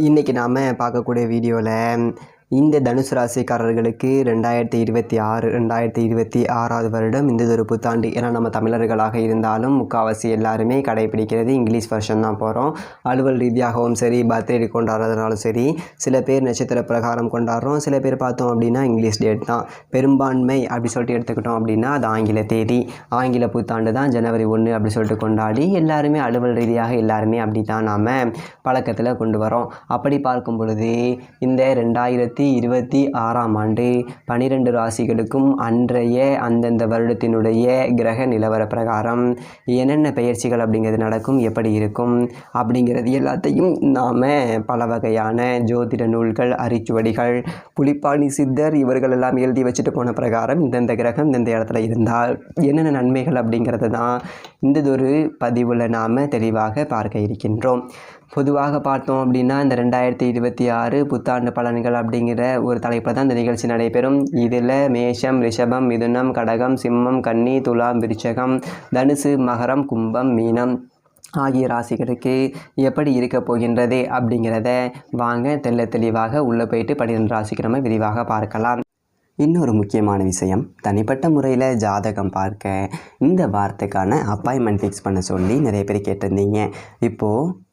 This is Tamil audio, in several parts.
இன்றைக்கி நாம் பார்க்கக்கூடிய வீடியோவில் இந்த தனுசு ராசிக்காரர்களுக்கு ரெண்டாயிரத்தி இருபத்தி ஆறு ரெண்டாயிரத்தி இருபத்தி ஆறாவது வருடம் இந்த ஒரு புத்தாண்டு. ஏன்னா நம்ம தமிழர்களாக இருந்தாலும் முக்கால்வாசி எல்லாருமே கடைபிடிக்கிறது இங்கிலீஷ் வருஷன் தான் போகிறோம் அலுவல் ரீதியாகவும் சரி பர்த்டே கொண்டாடுறதுனாலும் சரி சில பேர் நட்சத்திர பிரகாரம் கொண்டாடுறோம். சில பேர் பார்த்தோம் அப்படின்னா இங்கிலீஷ் டேட் தான். பெரும்பான்மை அப்படி சொல்லிட்டு எடுத்துக்கிட்டோம் அப்படின்னா அது ஆங்கில தேதி. ஆங்கில புத்தாண்டு தான் ஜனவரி ஒன்று அப்படி சொல்லிட்டு கொண்டாடி எல்லாருமே அலுவல் ரீதியாக எல்லாருமே அப்படி தான் நாம் பழக்கத்தில் கொண்டு வரோம். அப்படி பார்க்கும் பொழுது இந்த ரெண்டாயிரத்தி இருபத்தி ஆறாம் ஆண்டு பனிரெண்டு ராசிகளுக்கும் அன்றைய அந்தந்த வருடத்தினுடைய கிரக நிலவர பிரகாரம் என்னென்ன பெயர்ச்சிகள் அப்படிங்கிறது நடக்கும் எப்படி இருக்கும் அப்படிங்கிறது எல்லாத்தையும் நாம் பல வகையான ஜோதிட நூல்கள் அரிச்சுவடிகள் புலிப்பாணி சித்தர் இவர்கள் எல்லாம் எழுதி வச்சுட்டு போன பிரகாரம் இந்தந்த கிரகம் இந்தந்த இடத்துல இருந்தால் என்னென்ன நன்மைகள் அப்படிங்கிறது தான் இந்ததொரு பதிவில் நாம் தெளிவாக பார்க்க இருக்கின்றோம். பொதுவாக பார்த்தோம் அப்படின்னா இந்த ரெண்டாயிரத்தி இருபத்தி ஆறு புத்தாண்டு பலன்கள் அப்படிங்கிற ஒரு தலைப்பில் தான் இந்த நிகழ்ச்சி நடைபெறும். இதில் மேஷம் ரிஷபம் மிதுனம் கடகம் சிம்மம் கன்னி துலாம் விருச்சகம் தனுசு மகரம் கும்பம் மீனம் ஆகிய ராசிகளுக்கு எப்படி இருக்க போகின்றது அப்படிங்கிறத வாங்க தெல்ல தெளிவாக உள்ளே போயிட்டு பன்னிரெண்டு ராசிக்கு நம்ம விரிவாக பார்க்கலாம். இன்னொரு முக்கியமான விஷயம் தனிப்பட்ட முறையில் ஜாதகம் பார்க்க இந்த வாரத்துக்கான அப்பாயின்மெண்ட் ஃபிக்ஸ் பண்ண சொல்லி நிறைய பேர் கேட்டிருந்தீங்க. இப்போது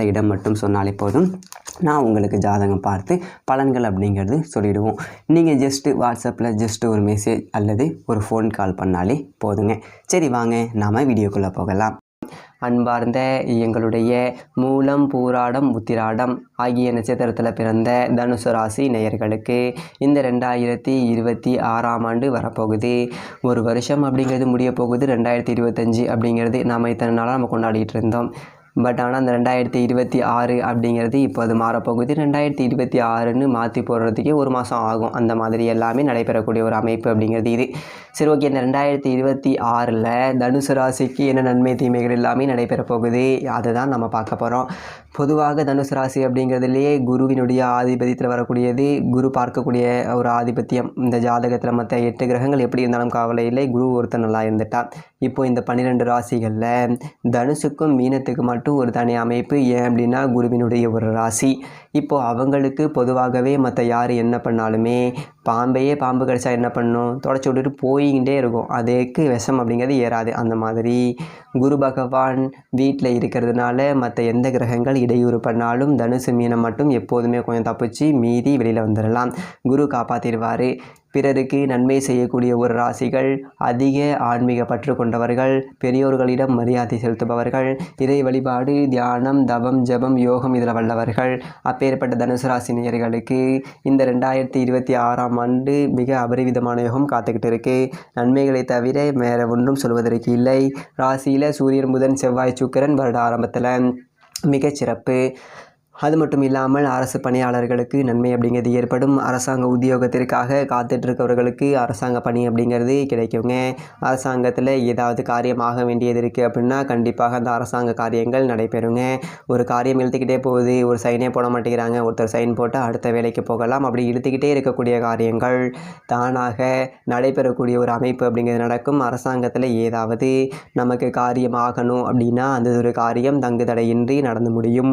இடம் மட்டும் சொன்னாலே போதும். நான் உங்களுக்கு ஜாதகம் பார்த்து பலன்கள் அப்படிங்கிறது சொல்லிவிடுவோம் நீங்கள் ஜஸ்ட்டு வாட்ஸ்அப்பில் ஜஸ்ட்டு ஒரு மெசேஜ் அல்லது ஒரு ஃபோன் கால் பண்ணாலே போதுங்க. சரி வாங்க நாம் வீடியோக்குள்ளே போகலாம். அன்பார்ந்த எங்களுடைய மூலம் பூராடம் உத்திராடம் ஆகிய நட்சத்திரத்தில் பிறந்த தனுசு ராசி நேயர்களுக்கு இந்த ரெண்டாயிரத்தி இருபத்தி ஆறாம் ஆண்டு வரப்போகுது. ஒரு வருஷம் அப்படிங்கிறது முடிய போகுது ரெண்டாயிரத்தி இருபத்தஞ்சி அப்படிங்கிறது நாம் இத்தனை நாளாக நம்ம கொண்டாடிட்டு இருந்தோம். பட் ஆனால் அந்த ரெண்டாயிரத்தி இருபத்தி ஆறு அப்படிங்கிறது இப்போ அது மாறப்போகுது. ரெண்டாயிரத்தி இருபத்தி ஆறுன்னு மாற்றி போடுறதுக்கே ஒரு மாதம் ஆகும். அந்த மாதிரி எல்லாமே நடைபெறக்கூடிய ஒரு அமைப்பு அப்படிங்கிறது இது. சரி ஓகே. இந்த ரெண்டாயிரத்தி இருபத்தி ஆறில் தனுசு ராசிக்கு என்ன நன்மை தீமைகள் எல்லாமே நடைபெற போகுது அதுதான் நம்ம பார்க்க போகிறோம் பொதுவாக தனுசு ராசி அப்படிங்கிறதுலேயே குருவினுடைய ஆதிபத்தியத்தில் வரக்கூடியது குரு பார்க்கக்கூடிய ஒரு ஆதிபத்தியம். இந்த ஜாதகத்தில் மற்ற எட்டு கிரகங்கள் எப்படி இருந்தாலும் கவலை இல்லை. குரு ஒருத்தர் நல்லா இருந்துட்டா இப்போ இந்த பன்னிரெண்டு ராசிகளில் தனுசுக்கும் மீனத்துக்கு மட்டும் மட்டும் ஒரு தனி அமைப்பு. ஏன் அப்படின்னா குருவினுடைய ஒரு ராசி. இப்போது அவங்களுக்கு பொதுவாகவே மற்ற யார் என்ன பண்ணாலுமே பாம்பையே பாம்பு கடிச்சா என்ன பண்ணும்? தொடச்சி விட்டுட்டு போய்கிட்டே இருக்கும். அதுக்கு விஷம் அப்படிங்கிறது ஏறாது. அந்த மாதிரி குரு பகவான் வீட்டில் இருக்கிறதுனால மற்ற எந்த கிரகங்கள் இடையூறு பண்ணாலும் தனுசு மீனை மட்டும் எப்போதுமே கொஞ்சம் தப்பிச்சு மீதி வெளியில் வந்துடலாம் குரு காப்பாற்றிடுவார் பிறருக்கு நன்மை செய்யக்கூடிய ஒரு ராசிகள் அதிக ஆன்மீக பற்று கொண்டவர்கள் பெரியோர்களிடம் மரியாதை செலுத்துபவர்கள் இறை வழிபாடு தியானம் தவம் ஜபம் யோகம் இதில் வல்லவர்கள். அப்பேற்பட்ட தனுசு ராசி நேயர்களுக்கு இந்த ரெண்டாயிரத்தி இருபத்தி ஆறாம் ஆண்டு மிக அபரிவிதமான யோகம் காத்துக்கிட்டு இருக்கு. நன்மைகளை தவிர வேறு ஒன்றும் சொல்வதற்கு இல்லை. ராசியில் சூரியன் புதன் செவ்வாய் சுக்கிரன் வருட ஆரம்பத்தில் மிகச்சிறப்பு அது மட்டும் இல்லாமல் அரசு பணியாளர்களுக்கு நன்மை அப்படிங்கிறது ஏற்படும். அரசாங்க உத்தியோகத்திற்காக காத்துட்ருக்கவர்களுக்கு அரசாங்க பணி அப்படிங்கிறது கிடைக்குங்க. அரசாங்கத்தில் ஏதாவது காரியமாக வேண்டியது இருக்குது அப்படின்னா கண்டிப்பாக அந்த அரசாங்க காரியங்கள் நடைபெறுங்க. ஒரு காரியம் இழுத்துக்கிட்டே போகுது ஒரு சைனே போட மாட்டேங்கிறாங்க ஒருத்தர் சைன் போட்டு அடுத்த வேலைக்கு போகலாம். அப்படி இழுத்துக்கிட்டே இருக்கக்கூடிய காரியங்கள் தானாக நடைபெறக்கூடிய ஒரு அமைப்பு அப்படிங்கிறது நடக்கும். அரசாங்கத்தில் ஏதாவது நமக்கு காரியம் ஆகணும் அப்படின்னா அந்த ஒரு காரியம் தங்கு தடையின்றி நடந்து முடியும்.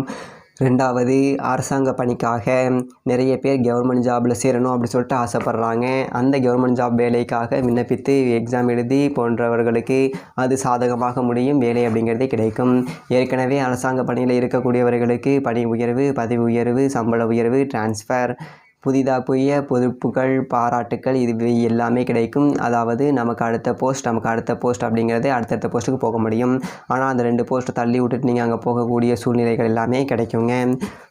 ரெண்டாவது அரசாங்க பணிக்காக நிறைய பேர் கவர்மெண்ட் ஜாபில் சேரணும் அப்படின்னு சொல்லிட்டு ஆசைப்பட்றாங்க. அந்த கவர்மெண்ட் ஜாப் வேலைக்காக விண்ணப்பித்து எக்ஸாம் எழுதி போன்றவர்களுக்கு அது சாதகமாக முடியும். வேலை அப்படிங்கிறதே கிடைக்கும். ஏற்கனவே அரசாங்க பணியில் இருக்கக்கூடியவர்களுக்கு பணி உயர்வு பதவி உயர்வு சம்பள உயர்வு டிரான்ஸ்ஃபர் புதிதாக புதிய பொறுப்புகள் பாராட்டுக்கள் இது எல்லாமே கிடைக்கும். அதாவது நமக்கு அடுத்த போஸ்ட் நமக்கு அடுத்த போஸ்ட் அப்படிங்கிறது அடுத்தடுத்த போஸ்ட்டுக்கு போக முடியும். ஆனால் அந்த ரெண்டு போஸ்ட்டை தள்ளி விட்டுட்டு நீங்கள் அங்கே போகக்கூடிய சூழ்நிலைகள் எல்லாமே கிடைக்குங்க.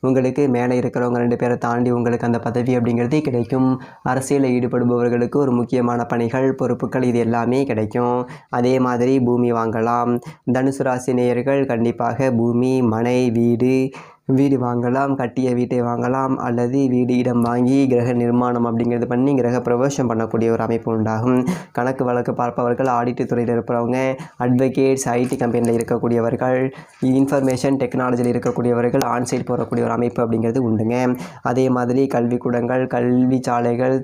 உங்களுக்கு மேலே இருக்கிறவங்க ரெண்டு பேரை தாண்டி உங்களுக்கு அந்த பதவி அப்படிங்கிறது கிடைக்கும். அரசியலில் ஈடுபடுபவர்களுக்கு ஒரு முக்கியமான பணிகள் பொறுப்புகள் இது எல்லாமே கிடைக்கும். அதே மாதிரி பூமி வாங்கலாம். தனுசு ராசி நேயர்கள் கண்டிப்பாக பூமி மனை வீடு வீடு வாங்கலாம் கட்டிய வீட்டை வாங்கலாம் அல்லது வீடு இடம் வாங்கி கிரக நிர்மாணம் அப்படிங்கிறது பண்ணி கிரக பிரவேசம் பண்ணக்கூடிய ஒரு அமைப்பு உண்டாகும். கணக்கு வழக்கு பார்ப்பவர்கள் ஆடிட்டு துறையில் இருப்பவங்க அட்வொகேட்ஸ் ஐடி கம்பெனியில் இருக்கக்கூடியவர்கள் இன்ஃபர்மேஷன் டெக்னாலஜியில் இருக்கக்கூடியவர்கள் ஆன்சைட் போகக்கூடிய ஒரு அமைப்பு அப்படிங்கிறது உண்டுங்க. அதே மாதிரி கல்விக்கூடங்கள் கல்வி சாலைகள்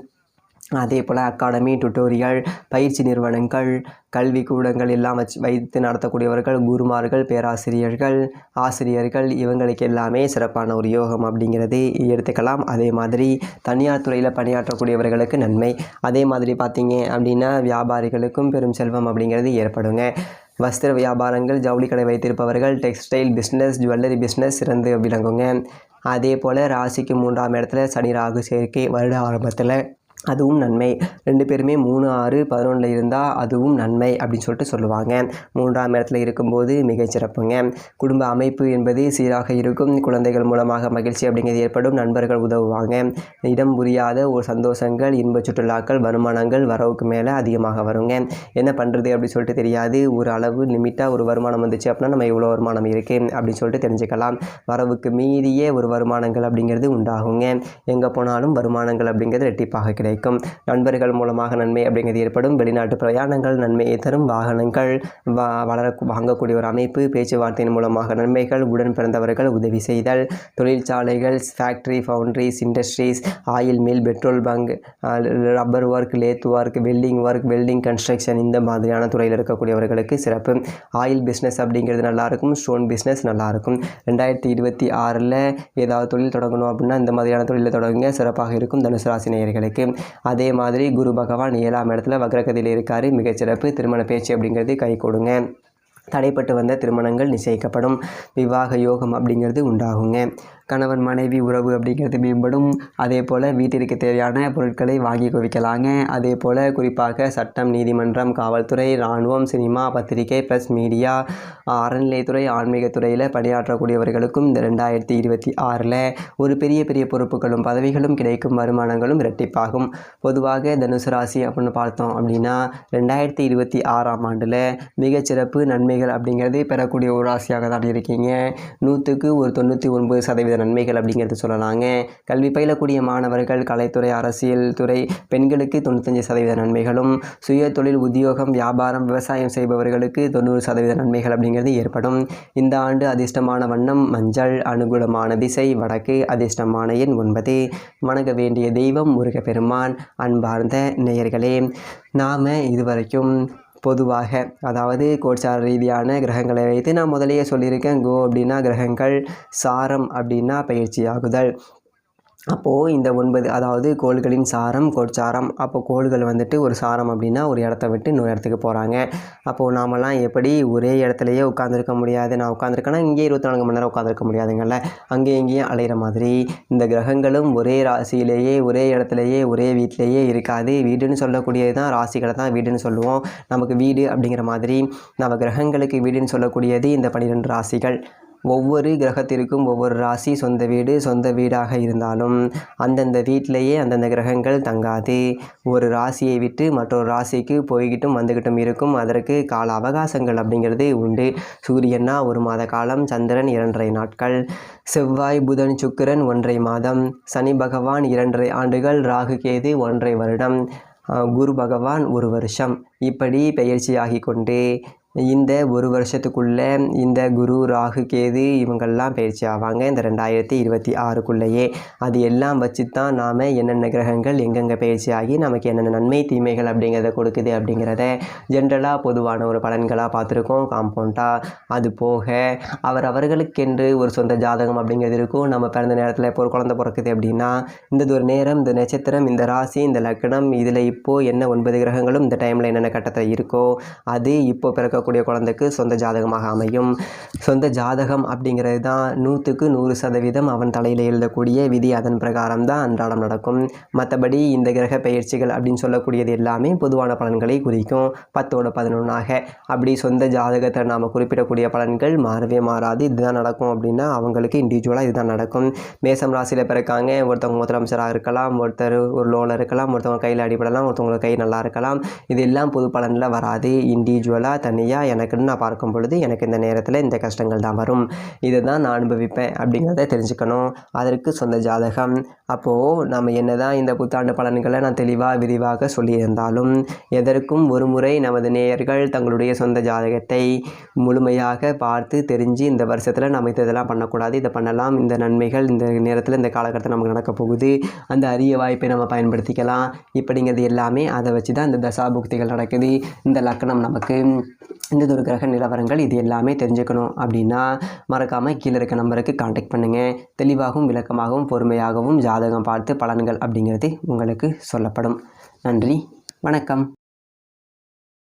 அதே போல் அகாடமி டுட்டோரியல் பயிற்சி நிறுவனங்கள் கல்வி கூடங்கள் எல்லாம் வச்சு வைத்து நடத்தக்கூடியவர்கள் குருமார்கள் பேராசிரியர்கள் ஆசிரியர்கள் இவங்களுக்கு எல்லாமே சிறப்பான ஒரு யோகம் அப்படிங்கிறது எடுத்துக்கலாம். அதே மாதிரி தனியார் துறையில் பணியாற்றக்கூடியவர்களுக்கு நன்மை. அதே மாதிரி பார்த்தீங்க அப்படின்னா வியாபாரிகளுக்கும் பெரும் செல்வம் அப்படிங்கிறது ஏற்படுங்க. வஸ்திர வியாபாரங்கள் ஜவுளி கடை வைத்திருப்பவர்கள் டெக்ஸ்டைல் பிஸ்னஸ் ஜுவல்லரி பிஸ்னஸ் சிறந்து விளங்குங்க. அதே போல் ராசிக்கு மூன்றாம் இடத்துல சனி ராகு சேர்க்கை வருட ஆரம்பத்தில் அதுவும் நன்மை. ரெண்டு பேருமே மூணு ஆறு பதினொன்றில் இருந்தால் அதுவும் நன்மை அப்படின்னு சொல்லிட்டு சொல்லுவாங்க. மூன்றாம் இடத்துல இருக்கும்போது மிகச்சிறப்புங்க குடும்ப அமைப்பு என்பது சீராக இருக்கும். குழந்தைகள் மூலமாக மகிழ்ச்சி அப்படிங்கிறது ஏற்படும். நண்பர்கள் உதவுவாங்க. இடம் புரியாத ஒரு சந்தோஷங்கள் இன்ப சுற்றுலாக்கள் வருமானங்கள் வரவுக்கு மேலே அதிகமாக வருங்க. என்ன பண்ணுறது அப்படின்னு சொல்லிட்டு தெரியாது. ஒரு அளவு லிமிட்டாக ஒரு வருமானம் வந்துச்சு அப்படின்னா நம்ம இவ்வளோ வருமானம் இருக்குது அப்படின்னு சொல்லிட்டு தெரிஞ்சுக்கலாம். வரவுக்கு மீறிய ஒரு வருமானங்கள் அப்படிங்கிறது உண்டாகுங்க. எங்கே போனாலும் வருமானங்கள் அப்படிங்கிறது ரெட்டிப்பாக கிடையாது கிடைக்கும் நண்பர்கள் மூலமாக நன்மை அப்படிங்கிறது ஏற்படும். வெளிநாட்டு பிரயாணங்கள் நன்மையை தரும். வாகனங்கள் வளர வாங்கக்கூடிய ஒரு அமைப்பு பேச்சுவார்த்தையின் மூலமாக நன்மைகள் உடன் பிறந்தவர்கள் உதவி செய்தல் தொழிற்சாலைகள் factory foundries industries oil mill petrol bunk rubber work lathe work welding work welding construction இந்த மாதிரியான துறையில் இருக்கக்கூடியவர்களுக்கு சிறப்பு. ஆயில் பிஸ்னஸ் அப்படிங்கிறது நல்லாயிருக்கும் ஸ்டோன் பிஸ்னஸ் நல்லாயிருக்கும் ரெண்டாயிரத்தி இருபத்தி ஆறில் ஏதாவது தொழில் தொடங்கணும் அப்படின்னா இந்த மாதிரியான தொழிலில் தொடங்குங்க. சிறப்பாக இருக்கும். தனுசு ராசி நேயர்களுக்கு. அதே மாதிரி குரு பகவான் ஏழாம் இடத்துல வக்ரகதியில் இருக்கார். மிகச்சிறப்பு திருமண பேச்சு அப்படிங்கிறது கை கொடுங்க. தடைப்பட்டு வந்த திருமணங்கள் நிச்சயிக்கப்படும். விவாக யோகம் அப்படிங்கிறது உண்டாகுங்க. கணவன் மனைவி உறவு அப்படிங்கிறது மேம்படும். அதே போல் வீட்டிற்கு தேவையான பொருட்களை வாங்கி குவிக்கலாங்க. அதே போல் குறிப்பாக சட்டம் நீதிமன்றம் காவல்துறை இராணுவம் சினிமா பத்திரிகை ப்ளஸ் மீடியா அறநிலையத்துறை ஆன்மீகத்துறையில் பணியாற்றக்கூடியவர்களுக்கும் இந்த ரெண்டாயிரத்தி இருபத்தி ஆறில் ஒரு பெரிய பெரிய பொறுப்புகளும் பதவிகளும் கிடைக்கும் வருமானங்களும் இரட்டிப்பாகும். பொதுவாக தனுசு ராசி அப்படின்னு பார்த்தோம் அப்படின்னா ரெண்டாயிரத்தி இருபத்தி ஆறாம் ஆண்டில் மிகச்சிறப்பு நன்மைகள் அப்படிங்கிறது பெறக்கூடிய ஒரு ராசியாக தான் இருக்கீங்க. நூற்றுக்கு ஒரு தொண்ணூற்றி ஒன்பது நன்மைகள் அப்படிங்கிறது சொல்லலாங்க. கல்வி பயிலக்கூடிய மாணவர்கள் கலைத்துறை அரசியல் துறை பெண்களுக்கு தொண்ணூத்தஞ்சு சதவீத நன்மைகளும் சுய தொழில் உத்தியோகம் வியாபாரம் விவசாயம் செய்பவர்களுக்கு தொண்ணூறு சதவீத நன்மைகள் அப்படிங்கிறது ஏற்படும். இந்த ஆண்டு அதிர்ஷ்டமான வண்ணம் மஞ்சள் அனுகூலமான திசை வடக்கு அதிர்ஷ்டமான எண் ஒன்பது. வணங்க வேண்டிய தெய்வம் முருகப்பெருமான் அன்பார்ந்த நேயர்களே நாம் இதுவரைக்கும் பொதுவாக அதாவது கோட்சார ரீதியான கிரகங்களை வைத்து நான் முதலையே சொல்லியிருக்கேன் கோ அப்படின்னா கிரகங்கள் சாரம் அப்படின்னா பயிற்சியாகுதல் அப்போது இந்த ஒன்பது அதாவது கோள்களின் சாரம் கோட்சாரம் அப்போ கோள்கள் வந்துட்டு ஒரு சாரம் அப்படின்னா ஒரு இடத்த விட்டு இன்னொரு இடத்துக்கு போகிறாங்க அப்போது நாமெல்லாம் எப்படி ஒரே இடத்துலையே உட்காந்துருக்க முடியாது? நான் உட்காந்துருக்கேன்னா இங்கே இருபத்தி நான்கு மணி நேரம் உட்காந்துருக்க முடியாதுங்கள்ல. அங்கேயும் இங்கேயும் அலைகிற மாதிரி இந்த கிரகங்களும் ஒரே ராசியிலேயே ஒரே இடத்துலையே ஒரே வீட்டிலேயே இருக்காது. வீடுன்னு சொல்லக்கூடியது தான் ராசிகளை தான் வீடுன்னு சொல்லுவோம். நமக்கு வீடு அப்படிங்கிற மாதிரி நம்ம கிரகங்களுக்கு வீடுன்னு சொல்லக்கூடியது இந்த பன்னிரெண்டு ராசிகள். ஒவ்வொரு கிரகத்திற்கும் ஒவ்வொரு ராசி சொந்த வீடு சொந்த வீடாக இருந்தாலும் அந்தந்த வீட்டிலேயே அந்தந்த கிரகங்கள் தங்காது. ஒரு ராசியை விட்டு மற்றொரு ராசிக்கு போய்கிட்டும் வந்துக்கிட்டும் இருக்கும். அதற்கு கால அவகாசங்கள் அப்படிங்கிறது உண்டு. சூரியன்னா ஒரு மாத காலம் சந்திரன் இரண்டரை நாட்கள் செவ்வாய் புதன் சுக்கிரன் ஒன்றை மாதம் சனி பகவான் இரண்டரை ஆண்டுகள் ராகு கேது ஒன்றை வருடம் குரு பகவான் ஒரு வருஷம். இப்படி பெயர்ச்சியாகி கொண்டு இந்த ஒரு வருஷத்துக்குள்ளே இந்த குரு ராகு கேது இவங்கெல்லாம் பயிற்சி ஆவாங்க. இந்த ரெண்டாயிரத்தி இருபத்தி ஆறுக்குள்ளேயே. அது எல்லாம் வச்சு தான் நாம் என்னென்ன கிரகங்கள் எங்கெங்கே பயிற்சி ஆகி நமக்கு என்னென்ன நன்மை தீமைகள் அப்படிங்கிறத கொடுக்குது அப்படிங்கிறத ஜென்ரலாக பொதுவான ஒரு பலன்களாக பார்த்துருக்கோம். காம்பவுண்டாக அது போக அவர் அவர்களுக்கென்று ஒரு சொந்த ஜாதகம் அப்படிங்கிறது இருக்கும். நம்ம பிறந்த நேரத்தில் இப்போ ஒரு குழந்தை பிறக்குது அப்படின்னா இந்த ஒரு நேரம் இந்த நட்சத்திரம் இந்த ராசி இந்த லக்னம் இதில் இப்போது என்ன ஒன்பது கிரகங்களும் இந்த டைமில் என்னென்ன கட்டத்தில் இருக்கோ அது இப்போ பிறக்க பிறக்கக்கூடிய குழந்தைக்கு சொந்த ஜாதகமாக அமையும். சொந்த ஜாதகம் அப்படிங்கிறது தான் நூற்றுக்கு நூறு சதவீதம் அவன் தலையில் எழுதக்கூடிய விதி அதன் பிரகாரம் தான் அன்றாடம் நடக்கும். மற்றபடி இந்த கிரக பயிற்சிகள் அப்படின்னு சொல்லக்கூடியது எல்லாமே பொதுவான பலன்களை குறிக்கும். பத்தோட பதினொன்றாக அப்படி சொந்த ஜாதகத்தை நாம் குறிப்பிடக்கூடிய பலன்கள் மாறவே மாறாது. இதுதான் நடக்கும் அப்படின்னா அவங்களுக்கு இண்டிவிஜுவலாக இதுதான் நடக்கும். மேசம் ராசியில் பிறக்காங்க. ஒருத்தவங்க முதலமைச்சராக இருக்கலாம். ஒருத்தர் ஒரு லோனில் இருக்கலாம். ஒருத்தவங்க கையில் அடிபடலாம். ஒருத்தவங்க கை நல்லா இருக்கலாம். இதெல்லாம் புது பொது பலனில் வராது. இண்டிவிஜுவலாக தனியாக எனக்குன்னு நான் பார்க்கும் பொழுது எனக்கு இந்த நேரத்தில் இந்த கஷ்டங்கள் தான் வரும். இதை தான் நான் அனுபவிப்பேன் அப்படிங்கிறத தெரிஞ்சுக்கணும். அதற்கு சொந்த ஜாதகம். அப்போது நம்ம என்ன தான் இந்த புத்தாண்டு பலன்களை நான் தெளிவாக விரிவாக சொல்லியிருந்தாலும் எதற்கும் ஒரு முறை நமது நேயர்கள் தங்களுடைய சொந்த ஜாதகத்தை முழுமையாக பார்த்து தெரிஞ்சு இந்த வருஷத்தில் நம்ம இது இதெல்லாம் பண்ணக்கூடாது இதை பண்ணலாம். இந்த நன்மைகள் இந்த நேரத்தில் இந்த காலகட்டத்தில் நமக்கு நடக்க போகுது. அந்த அரிய வாய்ப்பை நம்ம பயன்படுத்திக்கலாம். இப்படிங்கிறது எல்லாமே அதை வச்சு தான் இந்த தசாபுக்திகள் நடக்குது. இந்த லக்கணம் நமக்கு இந்த ஒரு கிரக நிலவரங்கள் இது எல்லாமே தெரிஞ்சுக்கணும் அப்படின்னா மறக்காமல் கீழே இருக்க நம்பருக்கு காண்டாக்ட் பண்ணுங்கள் தெளிவாகவும் விளக்கமாகவும் பொறுமையாகவும் ஜாதகம் பார்த்து பலன்கள் அப்படிங்கிறது உங்களுக்கு சொல்லப்படும். நன்றி. வணக்கம்.